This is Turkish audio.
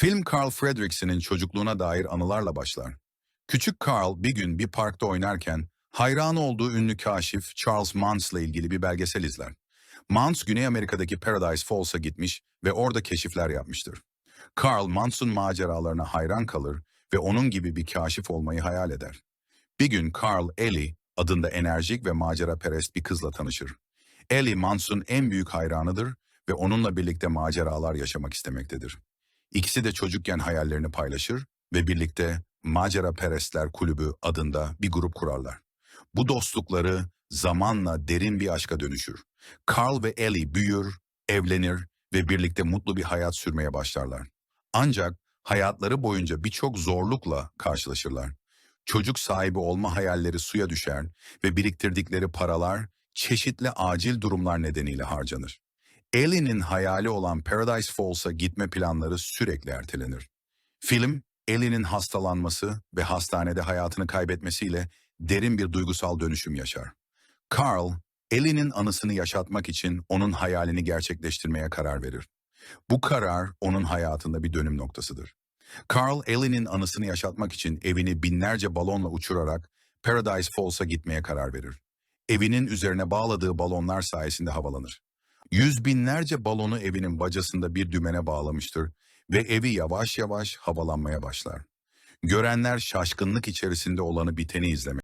Film Carl Fredricksen'in çocukluğuna dair anılarla başlar. Küçük Carl bir gün bir parkta oynarken hayran olduğu ünlü kaşif Charles Manns'la ilgili bir belgesel izler. Manns, Güney Amerika'daki Paradise Falls'a gitmiş ve orada keşifler yapmıştır. Carl, Manns'un maceralarına hayran kalır ve onun gibi bir kaşif olmayı hayal eder. Bir gün Carl, Ellie adında enerjik ve maceraperest bir kızla tanışır. Ellie, Manns'un en büyük hayranıdır ve onunla birlikte maceralar yaşamak istemektedir. İkisi de çocukken hayallerini paylaşır ve birlikte Macera Perestler Kulübü adında bir grup kurarlar. Bu dostlukları zamanla derin bir aşka dönüşür. Carl ve Ellie büyür, evlenir ve birlikte mutlu bir hayat sürmeye başlarlar. Ancak hayatları boyunca birçok zorlukla karşılaşırlar. Çocuk sahibi olma hayalleri suya düşer ve biriktirdikleri paralar çeşitli acil durumlar nedeniyle harcanır. Ellie'nin hayali olan Paradise Falls'a gitme planları sürekli ertelenir. Film, Ellie'nin hastalanması ve hastanede hayatını kaybetmesiyle derin bir duygusal dönüşüm yaşar. Carl, Ellie'nin anısını yaşatmak için onun hayalini gerçekleştirmeye karar verir. Bu karar onun hayatında bir dönüm noktasıdır. Carl, Ellie'nin anısını yaşatmak için evini binlerce balonla uçurarak Paradise Falls'a gitmeye karar verir. Evinin üzerine bağladığı balonlar sayesinde havalanır. Yüz binlerce balonu evinin bacasında bir dümene bağlamıştır ve evi yavaş yavaş havalanmaya başlar. Görenler şaşkınlık içerisinde olanı biteni izlemek.